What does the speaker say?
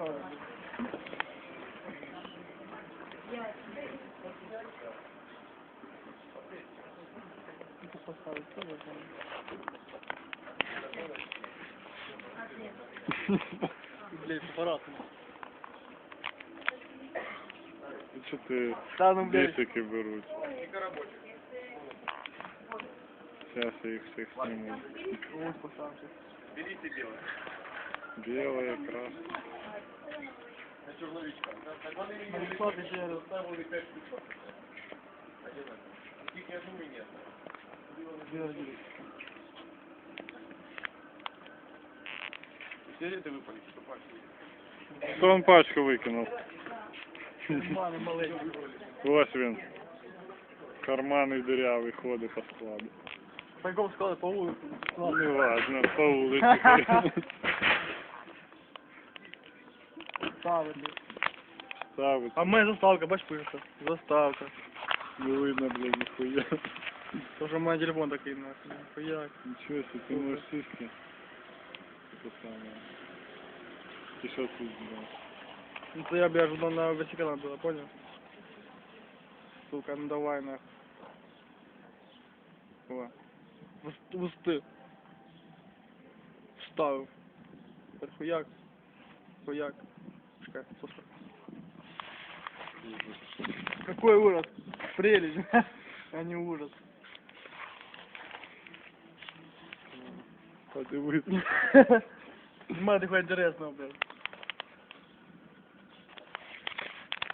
поставили. Это поставить тоже там. Блять, аппаратом. Что ты да, ну, бесики берут? Сейчас я их всех сниму. Берите белые. Белые, красные. Вот пацанчик. Біле, красне. Нарисовать еще раз. Белый деревья. Хто он пачку викинув? Карманы маленькие. Ось він. Карманий дирявий ходить по складу. Пойдем сказали по улице. Ну ладно, по вулиці. Ставити. Ставить. А в мене заставка, бач пише. Заставка. Не видно, блядь, ніхуя. Тоже у мене телефон такий нахуй. Хуяк. Нічого себе, ти можеш сіськи. Це саме. Ти що тут, блядь? Ну то я б я ожидал на вертикально было, понял? Сука, ну давай нахуй. О. Вис- Висти. Вставив. Тепер хуяк. Хуяк. Слушай. Какой ужас. Прелесть. А не ужас. Подивись. Снимай такое интересное, блядь.